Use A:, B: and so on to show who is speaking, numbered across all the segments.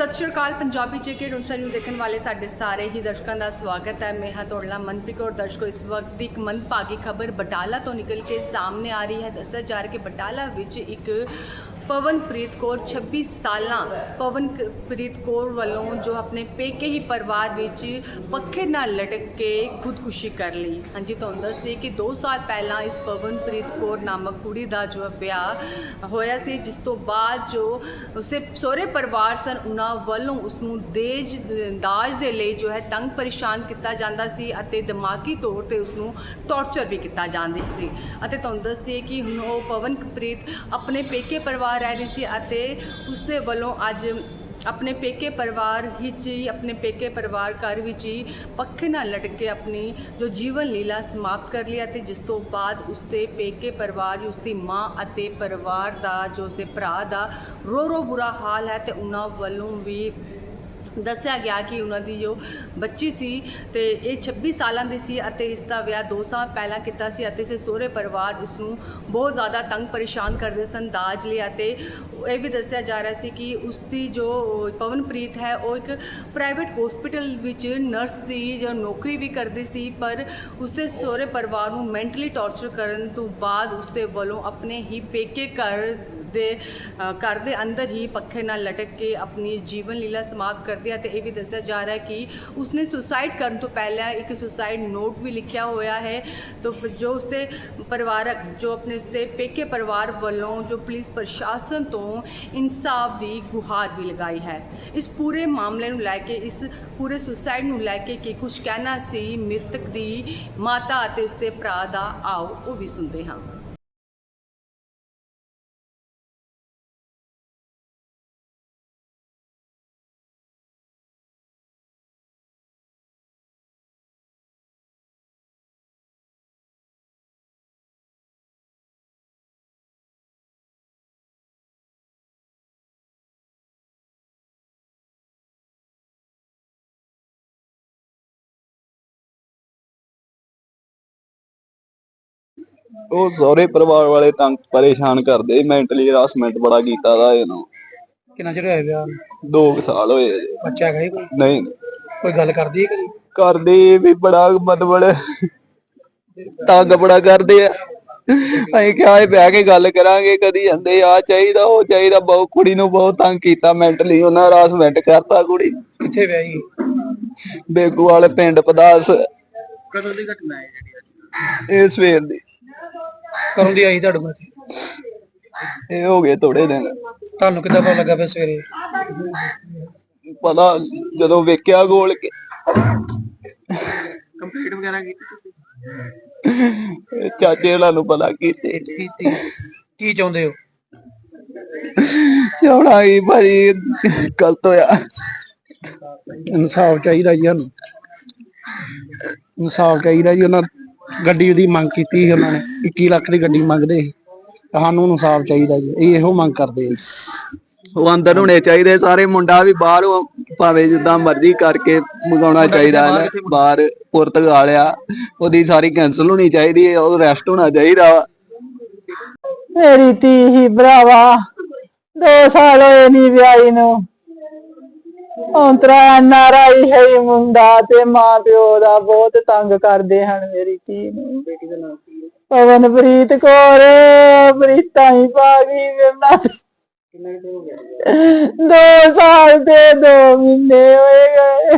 A: ਸਤਿ ਸ਼੍ਰੀ ਅਕਾਲ, ਪੰਜਾਬੀ ਜੇਕੇ ਰੁਨਸਾ ਨੂੰ ਦੇਖਣ ਵਾਲੇ ਸਾਡੇ ਸਾਰੇ ਹੀ ਦਰਸ਼ਕਾਂ ਦਾ ਸਵਾਗਤ ਹੈ। ਮੈਂ ਹਾਂ ਤੁਹਾਡਾ ਮਨਪ੍ਰੀਤ ਕੌਰ, ਦਰਸ਼ਕੋ, ਇਸ ਵਕਤ ਦੀ ਇੱਕ ਮੰਦਭਾਗੀ ਖਬਰ ਬਟਾਲਾ ਤੋਂ ਨਿਕਲ ਕੇ ਸਾਹਮਣੇ ਆ ਰਹੀ ਹੈ। ਦੱਸਿਆ ਜਾ ਰਿਹਾ ਕਿ ਬਟਾਲਾ ਵਿੱਚ ਇੱਕ ਪਵਨਪ੍ਰੀਤ ਕੌਰ 26 ਸਾਲਾਂ ਪਵਨਪ੍ਰੀਤ ਕੌਰ ਵੱਲੋਂ ਜੋ ਆਪਣੇ ਪੇਕੇ ਹੀ ਪਰਿਵਾਰ ਵਿੱਚ ਪੱਖੇ ਨਾਲ ਲਟਕ ਕੇ ਖੁਦਕੁਸ਼ੀ ਕਰ ਲਈ। ਹਾਂਜੀ, ਤੁਹਾਨੂੰ ਦੱਸਦੇ ਕਿ 2 ਸਾਲ ਪਹਿਲਾਂ ਇਸ ਪਵਨਪ੍ਰੀਤ ਕੌਰ ਨਾਮਕ ਕੁੜੀ ਦਾ ਜੋ ਹੈ ਵਿਆਹ ਹੋਇਆ ਸੀ, ਜਿਸ ਤੋਂ ਬਾਅਦ ਜੋ ਉਸੇ ਸਹੁਰੇ ਪਰਿਵਾਰ ਸਨ, ਉਹਨਾਂ ਵੱਲੋਂ ਉਸ ਨੂੰ ਦੇਜ, ਦਾਜ ਦੇ ਲਈ ਜੋ ਹੈ ਤੰਗ ਪਰੇਸ਼ਾਨ ਕੀਤਾ ਜਾਂਦਾ ਸੀ ਅਤੇ ਦਿਮਾਗੀ ਤੌਰ ਤੇ ਉਸ ਨੂੰ ਟੌਰਚਰ ਵੀ ਕੀਤਾ ਜਾਂਦਾ ਸੀ। ਅਤੇ ਤੁਹਾਨੂੰ ਦੱਸਦੇ ਕਿ ਹੁਣ ਉਹ ਪਵਨਪ੍ਰੀਤ ਆਪਣੇ ਪੇਕੇ ਪਰਿਵਾਰ ਰਹਿ ਰਹੀ ਸੀ ਅਤੇ ਉਸ ਦੇ ਵੱਲੋਂ ਅੱਜ ਆਪਣੇ ਪੇਕੇ ਪਰਿਵਾਰ ਵਿੱਚ ਹੀ, ਆਪਣੇ ਪੇਕੇ ਪਰਿਵਾਰ ਘਰ ਵਿੱਚ ਹੀ ਪੱਖੇ ਨਾਲ ਲਟਕ ਕੇ ਆਪਣੀ ਜੋ ਜੀਵਨ ਲੀਲਾ ਸਮਾਪਤ ਕਰ ਲਿਆ ਅਤੇ ਜਿਸ ਤੋਂ ਬਾਅਦ ਉਸਦੇ ਪੇਕੇ ਪਰਿਵਾਰ ਉਸਦੀ ਮਾਂ ਅਤੇ ਪਰਿਵਾਰ ਦਾ, ਜੋ ਉਸਦੇ ਭਰਾ ਦਾ ਰੋ ਰੋ ਬੁਰਾ ਹਾਲ ਹੈ ਤੇ ਉਹਨਾਂ ਵੱਲੋਂ ਵੀ ਦੱਸਿਆ ਗਿਆ ਕਿ ਉਹਨਾਂ ਦੀ ਜੋ ਬੱਚੀ ਸੀ ਤੇ ਇਹ 26 ਸਾਲਾਂ ਦੀ ਸੀ ਅਤੇ ਇਸ ਦਾ ਵਿਆਹ 2 ਸਾਲ ਪਹਿਲਾਂ ਕੀਤਾ ਸੀ ਅਤੇ ਇਸੇ ਸਹੁਰੇ ਪਰਿਵਾਰ ਇਸ ਨੂੰ ਬਹੁਤ ਜ਼ਿਆਦਾ ਤੰਗ ਪਰੇਸ਼ਾਨ ਕਰਦੇ ਸਨ ਦਾਜ ਲਈ ਅਤੇ ਇਹ ਵੀ ਦੱਸਿਆ ਜਾ ਰਿਹਾ ਸੀ ਕਿ ਉਸ ਦੀ ਜੋ ਪਵਨਪ੍ਰੀਤ ਹੈ ਉਹ ਇੱਕ ਪ੍ਰਾਈਵੇਟ ਹਸਪੀਟਲ ਵਿੱਚ ਨਰਸ ਦੀ ਜੋ ਨੌਕਰੀ ਵੀ ਕਰਦੀ ਸੀ, ਪਰ ਉਸਦੇ ਸਹੁਰੇ ਪਰਿਵਾਰ ਨੂੰ ਮੈਂਟਲੀ ਟੌਰਚਰ ਕਰਨ ਤੋਂ ਬਾਅਦ ਉਸਦੇ ਵੱਲੋਂ ਆਪਣੇ ਹੀ ਪੇਕੇ ਘਰ ਦੇ ਘਰ ਦੇ ਅੰਦਰ ਹੀ ਪੱਖੇ ਨਾਲ ਲਟਕ ਕੇ ਆਪਣੀ ਜੀਵਨ ਲੀਲਾ ਸਮਾਪਤ ਕਰਦੀ ਹੈ ਤੇ ਇਹ ਵੀ ਦੱਸਿਆ ਜਾ ਰਿਹਾ ਹੈ ਕਿ ਉਸਨੇ ਸੁਸਾਈਡ ਕਰਨ ਤੋਂ ਪਹਿਲਾਂ ਇੱਕ ਸੁਸਾਈਡ ਨੋਟ ਵੀ ਲਿਖਿਆ ਹੋਇਆ ਹੈ। ਤਾਂ ਜੋ ਉਸਦੇ ਪਰਿਵਾਰਕ, ਜੋ ਆਪਣੇ ਉਸਦੇ ਪੇਕੇ ਪਰਿਵਾਰ ਵੱਲੋਂ, ਜੋ ਪੁਲਿਸ ਪ੍ਰਸ਼ਾਸਨ ਤੋਂ ਇਨਸਾਫ ਦੀ ਗੁਹਾਰ ਵੀ ਲਗਾਈ ਹੈ। ਇਸ ਪੂਰੇ ਮਾਮਲੇ ਨੂੰ ਲੈ ਕੇ, ਇਸ ਪੂਰੇ ਸੁਸਾਈਡ ਨੂੰ ਲੈ ਕੇ ਕੀ ਕੁਝ ਕਹਿਣਾ ਸੀ ਮ੍ਰਿਤਕ ਦੀ ਮਾਤਾ ਅਤੇ ਉਸਦੇ ਭਰਾ ਦਾ, ਆਓ ਉਹ ਵੀ ਸੁਣਦੇ ਹਾਂ।
B: ਉਹ ਸਹੁਰੇ ਪਰਿਵਾਰ ਵਾਲੇ ਤੰਗ ਪਰੇਸ਼ਾਨ ਕਰਦੇ ਮੈਂਟਲੀ ਹਰਾਸਮੈਂਟ ਬੜਾ ਕੀਤਾ ਦਾ ਇਹਨੂੰ।
C: ਕਿੰਨਾ ਚਿਰ ਹੋਇਆ ਵਿਆਹ ਨੂੰ?
B: 2 ਸਾਲ ਹੋਏ ਅਜੇ।
C: ਬੱਚਾ ਹੈਗਾ ਕੋਈ?
B: ਨਹੀਂ
C: ਕੋਈ ਗੱਲ ਕਰਦੀ ਹੈ ਕਦੀ?
B: ਕਰਦੇ ਵੀ ਬੜਾ ਮਤਲਬ ਤੰਗ ਬੜਾ ਕਰਦੇ ਆ। ਅਸੀਂ ਕਿਹਾ ਇਹ ਬਹਿ ਕੇ ਗੱਲ ਕਰਾਂਗੇ ਕਦੀ ਜਾਂਦੇ ਆ ਚਾਹੀਦਾ ਉਹ ਚਾਹੀਦਾ। ਬਹੁਤ ਕੁੜੀ ਨੂੰ ਬਹੁਤ ਤੰਗ ਕੀਤਾ ਮੈਂਟਲੀ ਉਹਨਾਂ ਹਰਾਸਮੈਂਟ ਕਰਤਾ ਕੁੜੀ ਨੂੰ।
C: ਕਿੱਥੇ ਵਿਆਹੀ
B: ਬੇਗੂ ਵਾਲੇ ਪਿੰਡ ਪਦਾਸ।
C: ਕਦੋਂ ਦੀ ਘਟਨਾ ਹੈ ਜਿਹੜੀ
B: ਇਹ ਸਵੇਰ ਦੀ।
C: ਕਦੋਂ ਦੀ ਆਈ ਤੁਹਾਡੇ ਕੋਲ? ਇੱਥੇ?
B: ਇਹ ਹੋ ਗਏ ਥੋੜੇ ਦਿਨ।
C: ਤੁਹਾਨੂੰ ਕਿੱਦਾਂ ਪਤਾ ਲੱਗਾ ਫਿਰ ਸਵੇਰੇ?
B: ਪਤਾ ਜਦੋਂ ਵੇਖਿਆ ਗੋਲ ਕੇ।
C: ਕੰਪਲੀਟ ਵਗੈਰਾ ਕੀਤੀ ਤੁਸੀਂ
B: ਚਾਚੇ ਹੋਣਾ ਨੂੰ ਪਤਾ ਕੀਤੇ।
C: ਕੀਤੀ ਕੀ ਚਾਹੁੰਦੇ ਹੋ?
B: ਚੌੜਾ ਹੀ ਭਾਜੀ ਗਲਤ ਹੋਇਆ।
C: ਇਨਸਾਫ ਚਾਹੀਦਾ ਜੀ ਸਾਨੂੰ। ਇਨਸਾਫ ਚਾਹੀਦਾ ਜੀ ਉਹਨਾਂ ਗੱਡੀ ਦੀ ਮੰਗ ਕੀਤੀ ਸੀ ਉਹਨਾਂ ਨੇ 21 ਲੱਖ ਦੀ ਗੱਡੀ ਮੰਗਦੇ ਸੀ। ਸਾਨੂੰ ਇਨਸਾਫ ਚਾਹੀਦਾ ਜੀ ਇਹ ਇਹੋ ਮੰਗ ਕਰਦੇ ਆ
B: ਉਹ ਅੰਦਰ ਹੋਣੇ ਚਾਹੀਦੇ ਸਾਰੇ ਮੁੰਡਾ ਵੀ ਬਾਹਰ ਭਾਵੇਂ ਜਿੱਦਾਂ ਮਰਜ਼ੀ ਕਰਕੇ ਮੰਗਾਉਣਾ ਚਾਹੀਦਾ ਹੈ ਬਾਹਰ ਪੁਰਤਗਾਲ ਆ ਉਹਦੀ ਸਾਰੀ ਕੈਨਸਲ ਹੋਣੀ ਚਾਹੀਦੀ ਹੈ ਉਹ ਰੈਸਟ ਹੋਣਾ ਚਾਹੀਦਾ
D: ਮੇਰੀ ਧੀ ਹੀ ਭਰਾਵਾ ਦੋ ਸਾਲ ਹੋਏ ਨਹੀਂ ਵਿਆਹੀ ਨੂੰ। ਔਂਤਰਾ ਨਾਰਾਈ ਹੈ ਇਹ ਮੁੰਡਾ ਤੇ ਮਾਂ ਪਿਓ ਦਾ ਬਹੁਤ ਤੰਗ ਕਰਦੇ ਹਨ ਮੇਰੀ ਧੀ ਨੂੰ। ਪਵਨਪ੍ਰੀਤ ਕੌਰ ਪ੍ਰੀਤਾਂ ਹੀ ਪਾ ਗਈ ਮੇਰਾ ਦੋ ਸਾਲ ਤੇ ਦੋ ਮਹੀਨੇ ਹੋਏ ਗਏ।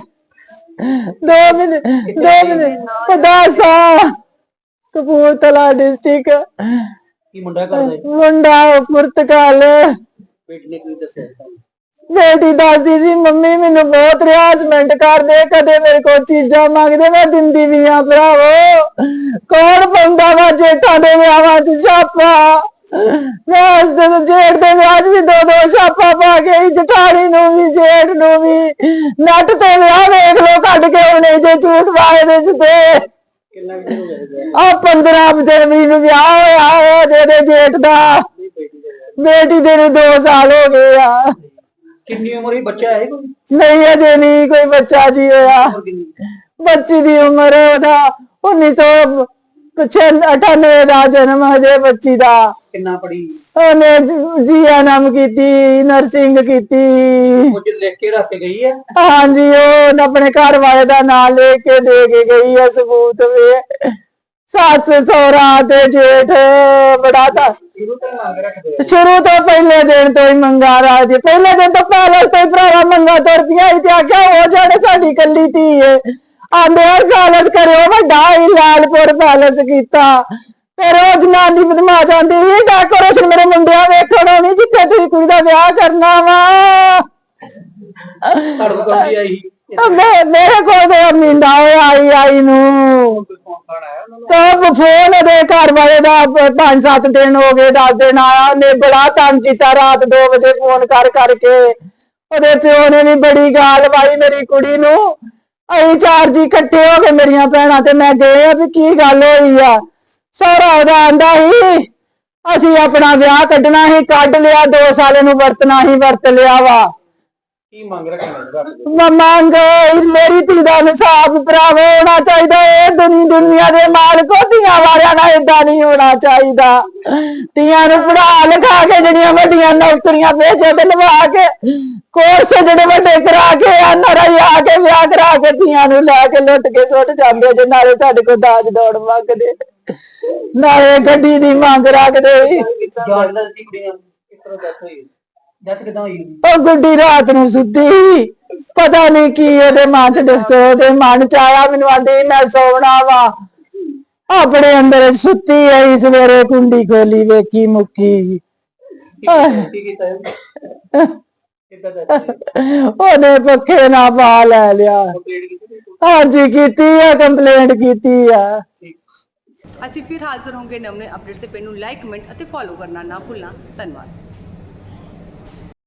D: ਦੋ ਮਹੀਨੇ ਦੋ ਮਹੀਨੇ ਪਦਾਸਾ ਕਪੂਰਥਲਾ ਡਿਸਟ੍ਰਿਕਟ
C: ਕੀ ਮੁੰਡਾ ਕਰਦਾ
D: ਮੁੰਡਾ ਪੁਰਤਗਾਲ।
C: ਬੇਟੀ ਨੇ ਕੀ ਦੱਸਿਆ?
D: ਬੇਟੀ ਦੱਸਦੀ ਸੀ ਮੰਮੀ ਮੈਨੂੰ ਬਹੁਤ ਰਿਆਜ਼ਮੈਂਟ ਕਰਦੇ ਕਦੇ ਮੇਰੇ ਕੋਲ ਚੀਜ਼ਾਂ ਮੰਗਦੇ ਮੈਂ ਦਿੰਦੀ ਵੀ ਆ ਭਰਾਵੋ। ਕੌਣ ਪਾਉਂਦਾ ਵਾ ਜੇਠਾਂ ਦੇ ਵਿਆਹਾਂ 'ਚ ਛਾਪਾ? ਮੈਂ ਉਸ ਦਿਨ ਜੇਠ ਦੇ ਵਿਆਹ 'ਚ ਵੀ ਦੋ ਦੋ ਛਾਪਾ ਪਾ ਕੇ ਆਈ, ਜਠਾਣੀ ਨੂੰ ਵੀ ਜੇਠ ਨੂੰ ਵੀ। ਨੱਟ ਤੇ ਵਿਆਹ ਵੇਖ ਲੋ ਕੱਢ ਕੇ ਉਹਨੇ ਜੇ ਝੂਠ ਵਾਲੇ ਦੇ ਚ ਤੇ।
C: ਕਿੰਨਾ ਹੋ
D: ਆ 15 ਜਨਵਰੀ ਨੂੰ ਵਿਆਹ ਹੋਇਆ ਹੈ ਜਿਹਦੇ ਜੇਠ ਦਾ। ਬੇਟੀ ਦੇ ਨੂੰ 2 ਸਾਲ ਹੋ ਗਏ ਆ।
C: ਕਿੰਨੀ ਉਮਰ ਹੀ ਬੱਚਾ ਹੈ ਕੋਈ?
D: ਨਹੀਂ ਅਜੇ ਨਹੀਂ ਕੋਈ ਬੱਚਾ ਜੀ ਹੋਇਆ।
C: ਉਮਰ ਕਿੰਨੀ
D: ਬੱਚੀ ਦੀ ਉਮਰ ਉਹਦਾ 1900 ਕੁਛ 98 ਦਾ ਜਨਮ ਹਜੇ ਬੱਚੀ ਦਾ।
C: ਕਿੰਨਾ ਪੜੀ
D: ਉਹਨੇ ਜੀਐਨਐਮ ਕੀਤੀ ਨਰਸਿੰਗ ਕੀਤੀ।
C: ਕੁਝ ਲਿਖ ਕੇ ਰੱਖ ਕੇ ਗਈ ਹੈ?
D: ਹਾਂਜੀ ਉਹ ਆਪਣੇ ਘਰ ਵਾਲੇ ਦਾ ਨਾਮ ਲੈ ਕੇ ਦੇ ਕੇ ਗਈ ਹੈ ਸਬੂਤ ਵੇ। ਸੱਸ ਸਹੁਰਾ ਤੇ ਜੇਠ ਬੜਾ ਤਾਂ
C: ਸ਼ੁਰੂ ਤੋਂ ਮੰਗ ਰੱਖਦੇ ਆ
D: ਸ਼ੁਰੂ ਤੋਂ ਪਹਿਲੇ ਦਿਨ ਤੋਂ ਹੀ ਮੰਗਾ ਰਾਜ ਪਹਿਲੇ ਦਿਨ ਤੋਂ ਪੈਲਸ ਤੋਂ ਹੀ ਭਰਾਵਾ ਮੰਗਾ ਤੁਰ ਪਿਆ ਸੀ ਤੇ ਆਖਿਆ ਉਹ ਜਿਹੜੇ ਸਾਡੀ ਕੱਲੀ ਧੀ ਏ। ਆਂਦੇ ਆ ਪੈਲਸ ਕਰਿਓ ਵੱਡਾ ਹੀ ਲਾਲਪੁਰ ਪੈਲਸ ਕੀਤਾ। ਫਿਰ ਉਹ ਜਨਾਨੀ ਬਦਮਾਸ਼ ਆਂਦੀ ਵੀ ਡੈਕੋਰੇਸ਼ਨ ਮੇਰੇ ਮੁੰਡਿਆਂ ਵੇਖਣੋ ਨਹੀਂ ਜਿੱਥੇ ਤੁਸੀਂ ਕੁੜੀ ਦਾ ਵਿਆਹ ਕਰਨਾ ਵਾ।
C: ਕੋਲ ਕੌਣ ਆਈ
D: ਮੇ- ਮੇਰੇ ਕੋਲ ਤੇ ਮਹੀਨਾ ਆਈ ਆਈ ਨੂੰ।
C: ਫੋਨ
D: ਤਾਂ ਫੋਨ ਉਹਦੇ ਘਰ ਵਾਲੇ ਦਾ 5-7 ਦਿਨ ਹੋ ਗਏ 10 ਦਿਨ ਆਇਆ। ਉਹਨੇ ਬੜਾ ਤੰਗ ਕੀਤਾ ਰਾਤ 2 ਵਜੇ ਫੋਨ ਕਰ, ਕਰਕੇ। ਉਹਦੇ ਪਿਓ ਨੇ ਵੀ ਬੜੀ ਗਾਲ ਵਾਈ ਮੇਰੀ ਕੁੜੀ ਨੂੰ। ਅਸੀਂ ਚਾਰ ਜੀ ਇਕੱਠੇ ਹੋ ਕੇ ਮੇਰੀਆਂ ਭੈਣਾਂ ਤੇ। ਮੈਂ ਗਏ ਆ ਵੀ ਕੀ ਗੱਲ ਹੋਈ ਆ। ਸਾਰਾ ਉਹਦਾ ਆਂਦਾ ਸੀ, ਅਸੀਂ ਆਪਣਾ ਵਿਆਹ ਕੱਢਣਾ ਸੀ। ਕੱਢ ਲਿਆ 2 ਸਾਲ ਨੂੰ ਵਰਤਣਾ ਹੀ ਵਰਤ ਲਿਆ ਵਾ।
C: ਕੀ ਮੰਗ ਰੱਖਣਾ ਰੱਖਦੇ
D: ਮੈਂ ਮੰਗ ਮੇਰੀ ਧੀ ਦਾ ਇਨਸਾਫ ਭਰਾਵੋ ਹੋਣਾ ਚਾਹੀਦਾ ਇਹ ਦੁਨੀ ਦੁਨੀਆ ਦੇ ਮਾਲਕੋ ਧੀਆਂ ਵਾਲਿਆਂ ਨਾਲ ਏਦਾਂ ਨਹੀਂ ਹੋਣਾ ਚਾਹੀਦਾ। ਧੀਆਂ ਨੂੰ ਪੜਾ ਲਿਖਾ ਕੇ ਜਿਹੜੀਆਂ ਵੱਡੀਆਂ ਨੌਕਰੀਆਂ ਵੇਚੇ ਤੇ ਲਵਾ ਕੇ ਕੋਰਸ ਜਿਹੜੇ ਵੱਡੇ ਕਰਾ ਕੇ ਐਨਆਰਆਈ ਆ ਕੇ ਵਿਆਹ ਕਰਾ ਕੇ ਧੀਆਂ ਨੂੰ ਲੈ ਕੇ ਲੁੱਟ ਕੇ ਸੁੱਟ ਜਾਂਦੇ ਜੇ ਨਾਲੇ ਸਾਡੇ ਕੋਲ ਦਾਜ ਦੌੜ ਮੰਗਦੇ। ਨਾਲੇ ਗੱਡੀ ਦੀ ਮੰਗ ਰੱਖਦੇ।
C: ਜਾਣਦਾ ਸੀ ਕੁੜੀਆਂ ਕਿਸ ਤਰ੍ਹਾਂ ਡੈਥ ਹੋਈ? ਡੈਥ ਕਿਦਾਂ ਹੋਈ ਉਹਦੀ?
D: ਉਹ ਗੁੱਡੀ ਰਾਤ ਨੂੰ ਸੁੱਤੀ ਸੀ। ਪਤਾ ਨਹੀਂ ਕੀ ਉਹਦੇ ਮਨ ਚ ਦੱਸੋ ਉਹਦੇ ਮਨ ਚ ਆਇਆ ਮੈਨੂੰ ਆਂਦੀ ਮੈਂ ਸੌਣਾ ਵਾ ਆਪਣੇ ਅੰਦਰ ਸੁੱਤੀ ਆਈ ਸਵੇਰੇ ਕੁੰਡੀ ਖੋਲੀ ਵੇਖੀ ਮੁੱਕੀ ਆਹ,
C: ਕੀ ਕੀਤਾ ਇਹ? ਕਿੱਦਾਂ ਡੈਥ
D: ਉਹਨੇ ਪੱਖੇ ਨਾਲ ਪਾ ਲੈ ਲਿਆ
C: ਕੰਪਲੀਟ ਕੀਤੀ ਸੀ?
D: ਹਾਂਜੀ ਕੀਤੀ ਆ ਕੰਪਲੇਂਟ ਕੀਤੀ ਆ
A: ਅਸੀਂ ਫਿਰ ਹਾਜ਼ਰ ਹੋਵਾਂਗੇ ਨਵੇਂ ਅਪਡੇਟ ਸੇ ਪੇਜ ਨੂੰ ਲਾਈਕ ਕਮੈਂਟ ਅਤੇ ਫੋਲੋ ਕਰਨਾ ਨਾ ਭੁੱਲਣਾ ਧੰਨਵਾਦ